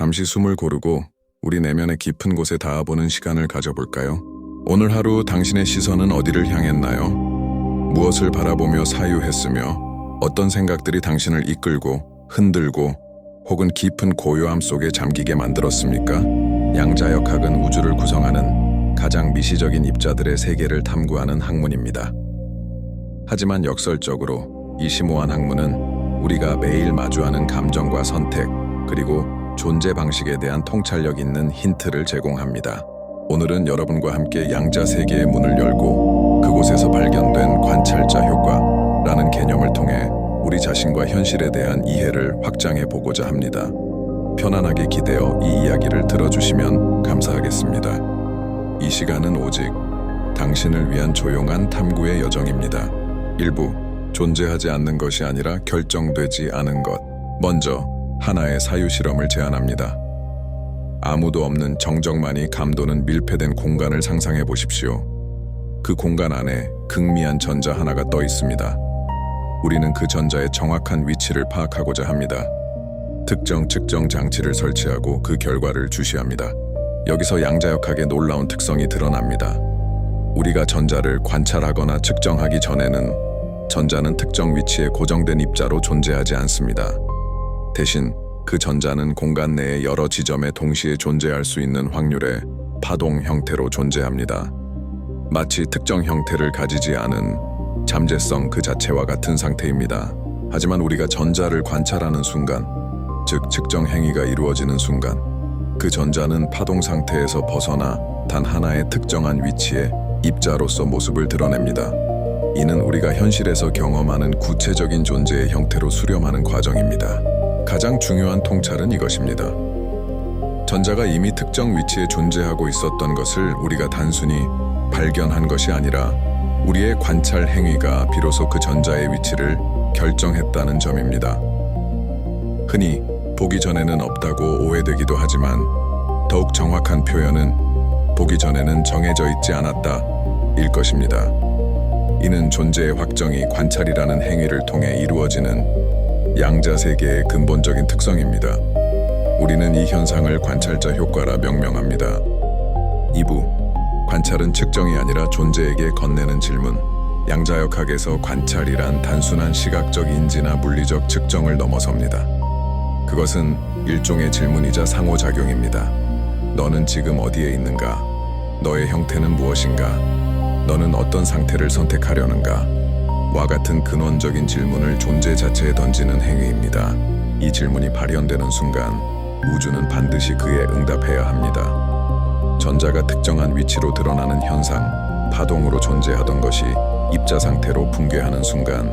잠시 숨을 고르고 우리 내면의 깊은 곳에 닿아보는 시간을 가져볼까요? 오늘 하루 당신의 시선은 어디를 향했나요? 무엇을 바라보며 사유했으며 어떤 생각들이 당신을 이끌고 흔들고 혹은 깊은 고요함 속에 잠기게 만들었습니까? 양자역학은 우주를 구성하는 가장 미시적인 입자들의 세계를 탐구하는 학문입니다. 하지만 역설적으로 이 심오한 학문은 우리가 매일 마주하는 감정과 선택, 그리고 존재 방식에 대한 통찰력 있는 힌트를 제공합니다. 오늘은 여러분과 함께 양자 세계의 문을 열고 그곳에서 발견된 관찰자 효과라는 개념을 통해 우리 자신과 현실에 대한 이해를 확장해 보고자 합니다. 편안하게 기대어 이 이야기를 들어주시면 감사하겠습니다. 이 시간은 오직 당신을 위한 조용한 탐구의 여정입니다. 일부 존재하지 않는 것이 아니라 결정되지 않은 것. 먼저 하나의 사유 실험을 제안합니다. 아무도 없는 정적만이 감도는 밀폐된 공간을 상상해 보십시오. 그 공간 안에 극미한 전자 하나가 떠 있습니다. 우리는 그 전자의 정확한 위치를 파악하고자 합니다. 특정 측정 장치를 설치하고 그 결과를 주시합니다. 여기서 양자역학의 놀라운 특성이 드러납니다. 우리가 전자를 관찰하거나 측정하기 전에는 전자는 특정 위치에 고정된 입자로 존재하지 않습니다. 대신 그 전자는 공간 내의 여러 지점에 동시에 존재할 수 있는 확률의 파동 형태로 존재합니다. 마치 특정 형태를 가지지 않은 잠재성 그 자체와 같은 상태입니다. 하지만 우리가 전자를 관찰하는 순간, 즉 측정 행위가 이루어지는 순간, 그 전자는 파동 상태에서 벗어나 단 하나의 특정한 위치에 입자로서 모습을 드러냅니다. 이는 우리가 현실에서 경험하는 구체적인 존재의 형태로 수렴하는 과정입니다. 가장 중요한 통찰은 이것입니다. 전자가 이미 특정 위치에 존재하고 있었던 것을 우리가 단순히 발견한 것이 아니라 우리의 관찰 행위가 비로소 그 전자의 위치를 결정했다는 점입니다. 흔히 보기 전에는 없다고 오해되기도 하지만 더욱 정확한 표현은 보기 전에는 정해져 있지 않았다 일 것입니다. 이는 존재의 확정이 관찰이라는 행위를 통해 이루어지는 양자 세계의 근본적인 특성입니다. 우리는 이 현상을 관찰자 효과라 명명합니다. 2부 관찰은 측정이 아니라 존재에게 건네는 질문. 양자역학에서 관찰이란 단순한 시각적 인지나 물리적 측정을 넘어섭니다. 그것은 일종의 질문이자 상호작용입니다. 너는 지금 어디에 있는가? 너의 형태는 무엇인가? 너는 어떤 상태를 선택하려는가? 와 같은 근원적인 질문을 존재 자체에 던지는 행위입니다. 이 질문이 발현되는 순간 우주는 반드시 그에 응답해야 합니다. 전자가 특정한 위치로 드러나는 현상, 파동으로 존재하던 것이 입자 상태로 붕괴하는 순간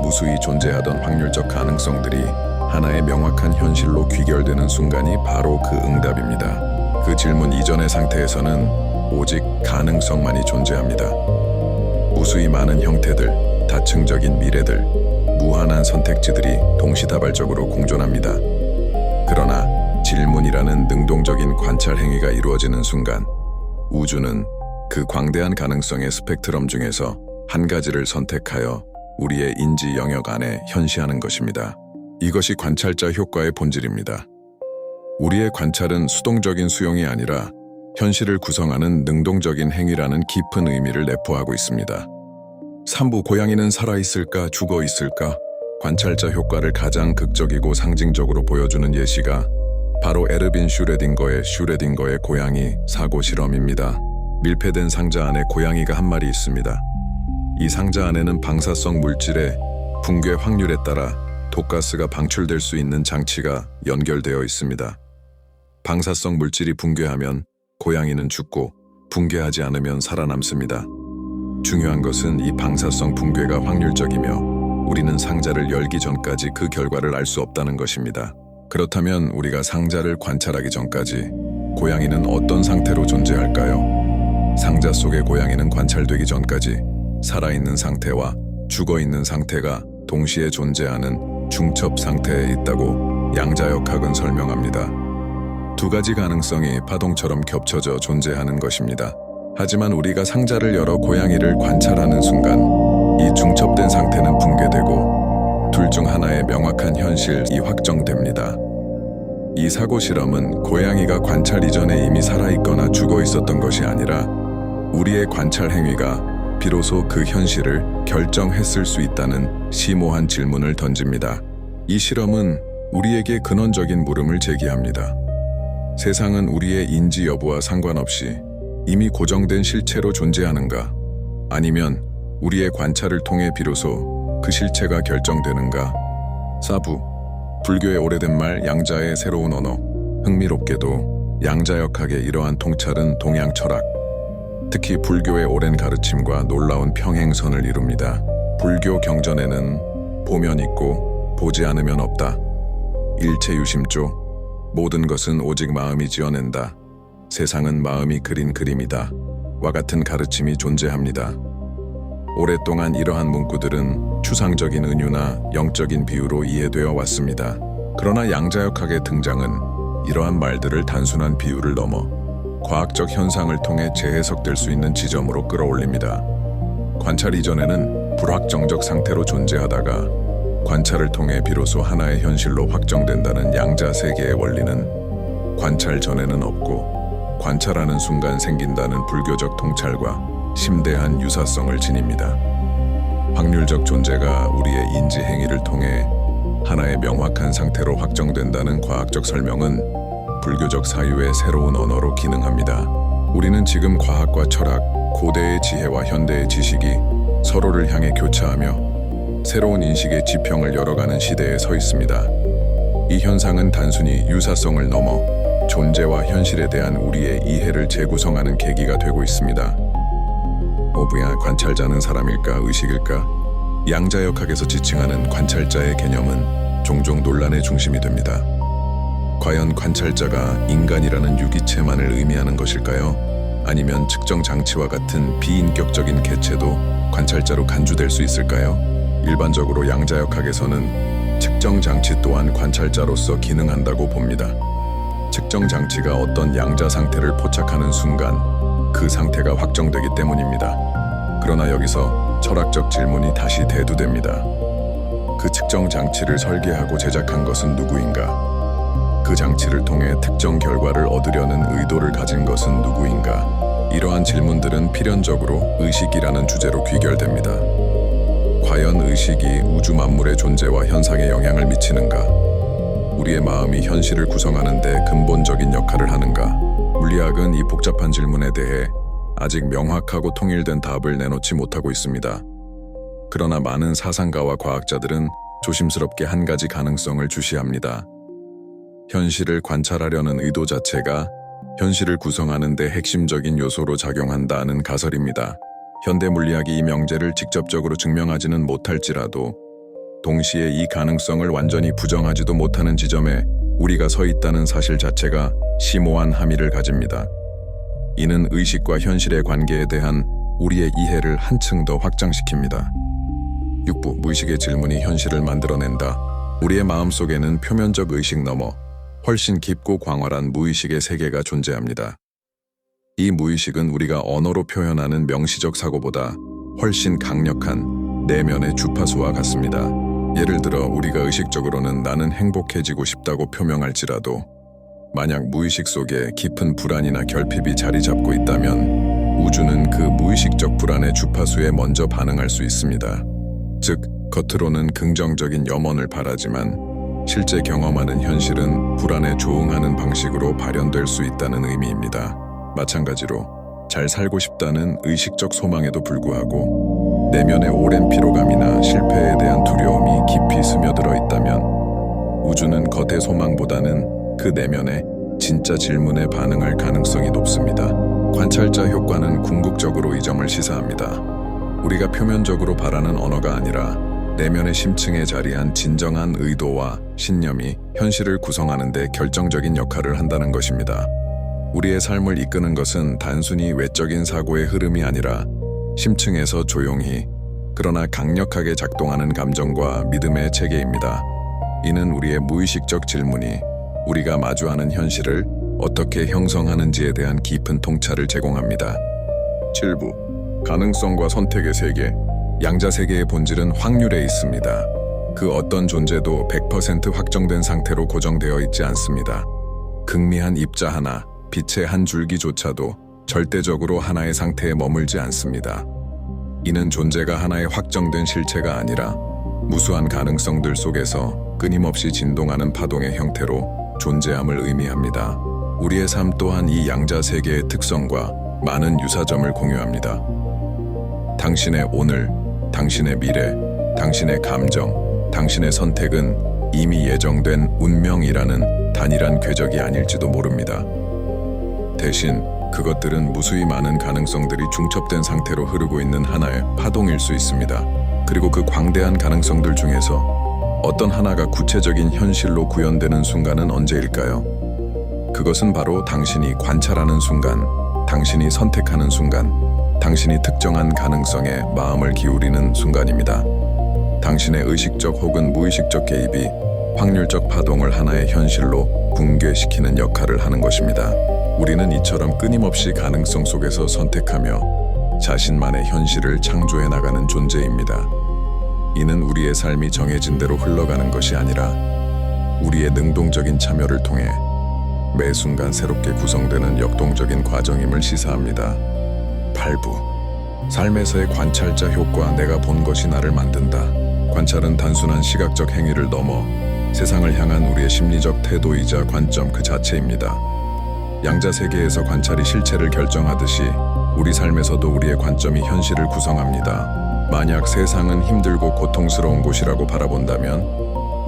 무수히 존재하던 확률적 가능성들이 하나의 명확한 현실로 귀결되는 순간이 바로 그 응답입니다. 그 질문 이전의 상태에서는 오직 가능성만이 존재합니다. 무수히 많은 형태들, 다층적인 미래들, 무한한 선택지들이 동시다발적으로 공존합니다. 그러나 질문이라는 능동적인 관찰 행위가 이루어지는 순간 우주는 그 광대한 가능성의 스펙트럼 중에서 한 가지를 선택하여 우리의 인지 영역 안에 현시하는 것입니다. 이것이 관찰자 효과의 본질입니다. 우리의 관찰은 수동적인 수용이 아니라 현실을 구성하는 능동적인 행위라는 깊은 의미를 내포하고 있습니다. 3부 고양이는 살아있을까 죽어 있을까? 관찰자 효과를 가장 극적이고 상징적으로 보여주는 예시가 바로 에르빈 슈레딩거의 슈레딩거의 고양이 사고 실험입니다. 밀폐된 상자 안에 고양이가 한 마리 있습니다. 이 상자 안에는 방사성 물질의 붕괴 확률에 따라 독가스가 방출될 수 있는 장치가 연결되어 있습니다. 방사성 물질이 붕괴하면 고양이는 죽고 붕괴하지 않으면 살아남습니다. 중요한 것은 이 방사성 붕괴가 확률적이며 우리는 상자를 열기 전까지 그 결과를 알 수 없다는 것입니다. 그렇다면 우리가 상자를 관찰하기 전까지 고양이는 어떤 상태로 존재할까요? 상자 속의 고양이는 관찰되기 전까지 살아있는 상태와 죽어 있는 상태가 동시에 존재하는 중첩 상태에 있다고 양자역학은 설명합니다. 두 가지 가능성이 파동처럼 겹쳐져 존재하는 것입니다. 하지만 우리가 상자를 열어 고양이를 관찰하는 순간 이 중첩된 상태는 붕괴되고 둘 중 하나의 명확한 현실이 확정됩니다. 이 사고 실험은 고양이가 관찰 이전에 이미 살아있거나 죽어 있었던 것이 아니라 우리의 관찰 행위가 비로소 그 현실을 결정했을 수 있다는 심오한 질문을 던집니다. 이 실험은 우리에게 근원적인 물음을 제기합니다. 세상은 우리의 인지 여부와 상관없이 이미 고정된 실체로 존재하는가? 아니면 우리의 관찰을 통해 비로소 그 실체가 결정되는가? 사부, 불교의 오래된 말 양자의 새로운 언어, 흥미롭게도 양자역학의 이러한 통찰은 동양 철학, 특히 불교의 오랜 가르침과 놀라운 평행선을 이룹니다. 불교 경전에는 보면 있고 보지 않으면 없다. 일체유심조 모든 것은 오직 마음이 지어낸다. 세상은 마음이 그린 그림이다. 와 같은 가르침이 존재합니다. 오랫동안 이러한 문구들은 추상적인 은유나 영적인 비유로 이해되어 왔습니다. 그러나 양자역학의 등장은 이러한 말들을 단순한 비유를 넘어 과학적 현상을 통해 재해석될 수 있는 지점으로 끌어올립니다. 관찰 이전에는 불확정적 상태로 존재하다가 관찰을 통해 비로소 하나의 현실로 확정된다는 양자 세계의 원리는 관찰 전에는 없고 관찰하는 순간 생긴다는 불교적 통찰과 심대한 유사성을 지닙니다. 확률적 존재가 우리의 인지 행위를 통해 하나의 명확한 상태로 확정된다는 과학적 설명은 불교적 사유의 새로운 언어로 기능합니다. 우리는 지금 과학과 철학, 고대의 지혜와 현대의 지식이 서로를 향해 교차하며 새로운 인식의 지평을 열어가는 시대에 서 있습니다. 이 현상은 단순히 유사성을 넘어 존재와 현실에 대한 우리의 이해를 재구성하는 계기가 되고 있습니다. 오브야 관찰자는 사람일까 의식일까? 양자역학에서 지칭하는 관찰자의 개념은 종종 논란의 중심이 됩니다. 과연 관찰자가 인간이라는 유기체만을 의미하는 것일까요? 아니면 측정 장치와 같은 비인격적인 개체도 관찰자로 간주될 수 있을까요? 일반적으로 양자역학에서는 측정 장치 또한 관찰자로서 기능한다고 봅니다. 측정 장치가 어떤 양자 상태를 포착하는 순간 그 상태가 확정되기 때문입니다. 그러나 여기서 철학적 질문이 다시 대두됩니다. 그 측정 장치를 설계하고 제작한 것은 누구인가? 그 장치를 통해 특정 결과를 얻으려는 의도를 가진 것은 누구인가? 이러한 질문들은 필연적으로 의식이라는 주제로 귀결됩니다. 과연 의식이 우주 만물의 존재와 현상에 영향을 미치는가? 우리의 마음이 현실을 구성하는데 근본적인 역할을 하는가? 물리학은 이 복잡한 질문에 대해 아직 명확하고 통일된 답을 내놓지 못하고 있습니다. 그러나 많은 사상가와 과학자들은 조심스럽게 한 가지 가능성을 주시합니다. 현실을 관찰하려는 의도 자체가 현실을 구성하는 데 핵심적인 요소로 작용한다는 가설입니다. 현대 물리학이 이 명제를 직접적으로 증명하지는 못할지라도 동시에 이 가능성을 완전히 부정하지도 못하는 지점에 우리가 서 있다는 사실 자체가 심오한 함의를 가집니다. 이는 의식과 현실의 관계에 대한 우리의 이해를 한층 더 확장시킵니다. 6부 무의식의 질문이 현실을 만들어낸다. 우리의 마음 속에는 표면적 의식 넘어 훨씬 깊고 광활한 무의식의 세계가 존재합니다. 이 무의식은 우리가 언어로 표현하는 명시적 사고보다 훨씬 강력한 내면의 주파수와 같습니다. 예를 들어 우리가 의식적으로는 나는 행복해지고 싶다고 표명할지라도 만약 무의식 속에 깊은 불안이나 결핍이 자리 잡고 있다면 우주는 그 무의식적 불안의 주파수에 먼저 반응할 수 있습니다. 즉, 겉으로는 긍정적인 염원을 바라지만 실제 경험하는 현실은 불안에 조응하는 방식으로 발현될 수 있다는 의미입니다. 마찬가지로 잘 살고 싶다는 의식적 소망에도 불구하고 내면의 오랜 피로감이나 실패에 대한 두려움이 깊이 스며들어 있다면 우주는 겉의 소망보다는 그 내면의 진짜 질문에 반응할 가능성이 높습니다. 관찰자 효과는 궁극적으로 이 점을 시사합니다. 우리가 표면적으로 바라는 언어가 아니라 내면의 심층에 자리한 진정한 의도와 신념이 현실을 구성하는 데 결정적인 역할을 한다는 것입니다. 우리의 삶을 이끄는 것은 단순히 외적인 사고의 흐름이 아니라 심층에서 조용히 그러나 강력하게 작동하는 감정과 믿음의 체계입니다. 이는 우리의 무의식적 질문이 우리가 마주하는 현실을 어떻게 형성하는지에 대한 깊은 통찰을 제공합니다. 7부 가능성과 선택의 세계 양자 세계의 본질은 확률에 있습니다. 그 어떤 존재도 100% 확정된 상태로 고정되어 있지 않습니다. 극미한 입자 하나, 빛의 한 줄기조차도 절대적으로 하나의 상태에 머물지 않습니다. 이는 존재가 하나의 확정된 실체가 아니라 무수한 가능성들 속에서 끊임없이 진동하는 파동의 형태로 존재함을 의미합니다. 우리의 삶 또한 이 양자 세계의 특성과 많은 유사점을 공유합니다. 당신의 오늘, 당신의 미래, 당신의 감정, 당신의 선택은 이미 예정된 운명이라는 단일한 궤적이 아닐지도 모릅니다. 대신 그것들은 무수히 많은 가능성들이 중첩된 상태로 흐르고 있는 하나의 파동일 수 있습니다. 그리고 그 광대한 가능성들 중에서 어떤 하나가 구체적인 현실로 구현되는 순간은 언제일까요? 그것은 바로 당신이 관찰하는 순간, 당신이 선택하는 순간, 당신이 특정한 가능성에 마음을 기울이는 순간입니다. 당신의 의식적 혹은 무의식적 개입이 확률적 파동을 하나의 현실로 붕괴시키는 역할을 하는 것입니다. 우리는 이처럼 끊임없이 가능성 속에서 선택하며 자신만의 현실을 창조해 나가는 존재입니다. 이는 우리의 삶이 정해진 대로 흘러가는 것이 아니라 우리의 능동적인 참여를 통해 매 순간 새롭게 구성되는 역동적인 과정임을 시사합니다. 8부 삶에서의 관찰자 효과 내가 본 것이 나를 만든다. 관찰은 단순한 시각적 행위를 넘어 세상을 향한 우리의 심리적 태도이자 관점 그 자체입니다. 양자 세계에서 관찰이 실체를 결정하듯이 우리 삶에서도 우리의 관점이 현실을 구성합니다. 만약 세상은 힘들고 고통스러운 곳이라고 바라본다면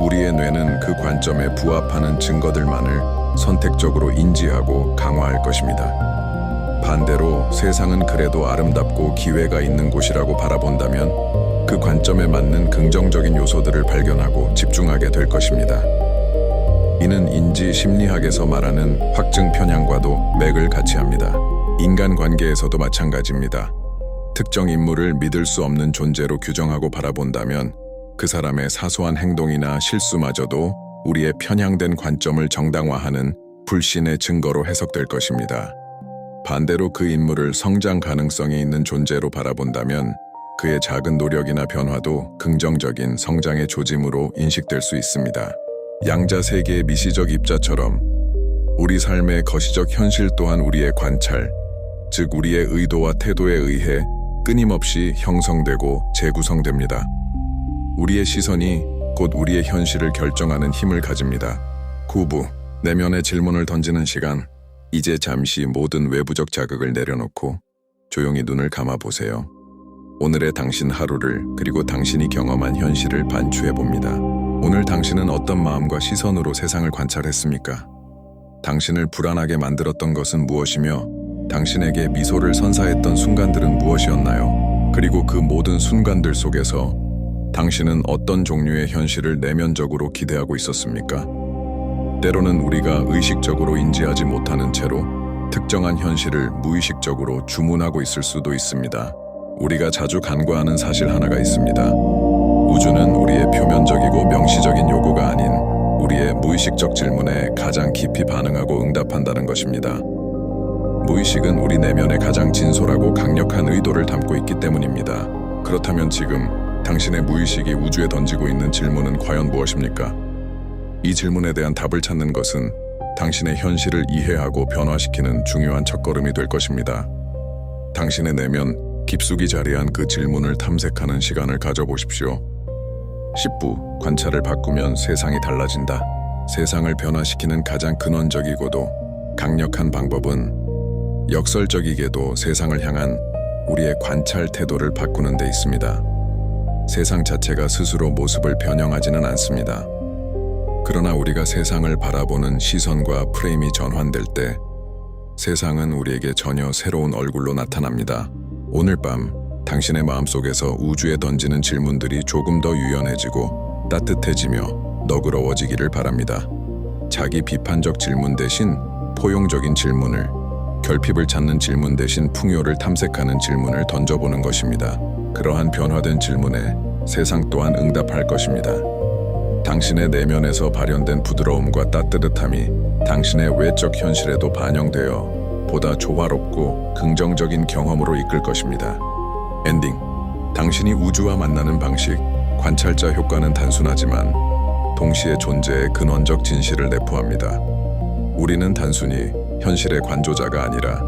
우리의 뇌는 그 관점에 부합하는 증거들만을 선택적으로 인지하고 강화할 것입니다. 반대로 세상은 그래도 아름답고 기회가 있는 곳이라고 바라본다면 그 관점에 맞는 긍정적인 요소들을 발견하고 집중하게 될 것입니다. 이는 인지 심리학에서 말하는 확증 편향과도 맥을 같이 합니다. 인간 관계에서도 마찬가지입니다. 특정 인물을 믿을 수 없는 존재로 규정하고 바라본다면 그 사람의 사소한 행동이나 실수마저도 우리의 편향된 관점을 정당화하는 불신의 증거로 해석될 것입니다. 반대로 그 인물을 성장 가능성이 있는 존재로 바라본다면 그의 작은 노력이나 변화도 긍정적인 성장의 조짐으로 인식될 수 있습니다. 양자 세계의 미시적 입자처럼 우리 삶의 거시적 현실 또한 우리의 관찰, 즉 우리의 의도와 태도에 의해 끊임없이 형성되고 재구성됩니다. 우리의 시선이 곧 우리의 현실을 결정하는 힘을 가집니다. 9부 내면의 질문을 던지는 시간. 이제 잠시 모든 외부적 자극을 내려놓고 조용히 눈을 감아 보세요. 오늘의 당신 하루를 그리고 당신이 경험한 현실을 반추해 봅니다. 오늘 당신은 어떤 마음과 시선으로 세상을 관찰했습니까? 당신을 불안하게 만들었던 것은 무엇이며 당신에게 미소를 선사했던 순간들은 무엇이었나요? 그리고 그 모든 순간들 속에서 당신은 어떤 종류의 현실을 내면적으로 기대하고 있었습니까? 때로는 우리가 의식적으로 인지하지 못하는 채로 특정한 현실을 무의식적으로 주문하고 있을 수도 있습니다. 우리가 자주 간과하는 사실 하나가 있습니다. 우주는 우리의 표면적이고 명시적인 요구가 아닌 우리의 무의식적 질문에 가장 깊이 반응하고 응답한다는 것입니다. 무의식은 우리 내면에 가장 진솔하고 강력한 의도를 담고 있기 때문입니다. 그렇다면 지금 당신의 무의식이 우주에 던지고 있는 질문은 과연 무엇입니까? 이 질문에 대한 답을 찾는 것은 당신의 현실을 이해하고 변화시키는 중요한 첫걸음이 될 것입니다. 당신의 내면 깊숙이 자리한 그 질문을 탐색하는 시간을 가져보십시오. 10부 관찰을 바꾸면 세상이 달라진다. 세상을 변화시키는 가장 근원적이고도 강력한 방법은 역설적이게도 세상을 향한 우리의 관찰 태도를 바꾸는 데 있습니다. 세상 자체가 스스로 모습을 변형하지는 않습니다. 그러나 우리가 세상을 바라보는 시선과 프레임이 전환될 때 세상은 우리에게 전혀 새로운 얼굴로 나타납니다. 오늘 밤 당신의 마음속에서 우주에 던지는 질문들이 조금 더 유연해지고 따뜻해지며 너그러워지기를 바랍니다. 자기 비판적 질문 대신 포용적인 질문을, 결핍을 찾는 질문 대신 풍요를 탐색하는 질문을 던져보는 것입니다. 그러한 변화된 질문에 세상 또한 응답할 것입니다. 당신의 내면에서 발현된 부드러움과 따뜻함이 당신의 외적 현실에도 반영되어 보다 조화롭고 긍정적인 경험으로 이끌 것입니다. 엔딩. 당신이 우주와 만나는 방식, 관찰자 효과는 단순하지만 동시에 존재의 근원적 진실을 내포합니다. 우리는 단순히 현실의 관조자가 아니라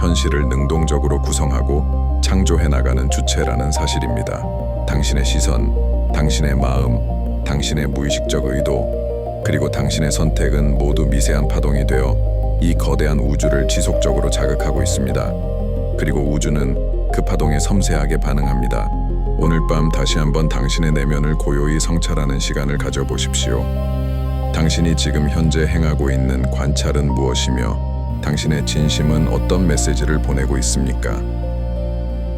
현실을 능동적으로 구성하고 창조해 나가는 주체라는 사실입니다. 당신의 시선, 당신의 마음, 당신의 무의식적 의도, 그리고 당신의 선택은 모두 미세한 파동이 되어 이 거대한 우주를 지속적으로 자극하고 있습니다. 그리고 우주는 그 파동에 섬세하게 반응합니다. 오늘 밤 다시 한번 당신의 내면을 고요히 성찰하는 시간을 가져보십시오. 당신이 지금 현재 행하고 있는 관찰은 무엇이며 당신의 진심은 어떤 메시지를 보내고 있습니까?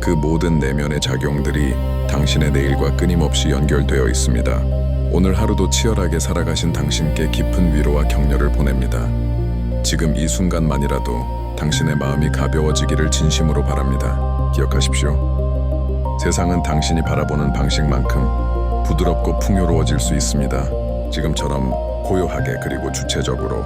그 모든 내면의 작용들이 당신의 내일과 끊임없이 연결되어 있습니다. 오늘 하루도 치열하게 살아가신 당신께 깊은 위로와 격려를 보냅니다. 지금 이 순간만이라도 당신의 마음이 가벼워지기를 진심으로 바랍니다. 기억하십시오. 세상은 당신이 바라보는 방식만큼 부드럽고 풍요로워질 수 있습니다. 지금처럼 고요하게 그리고 주체적으로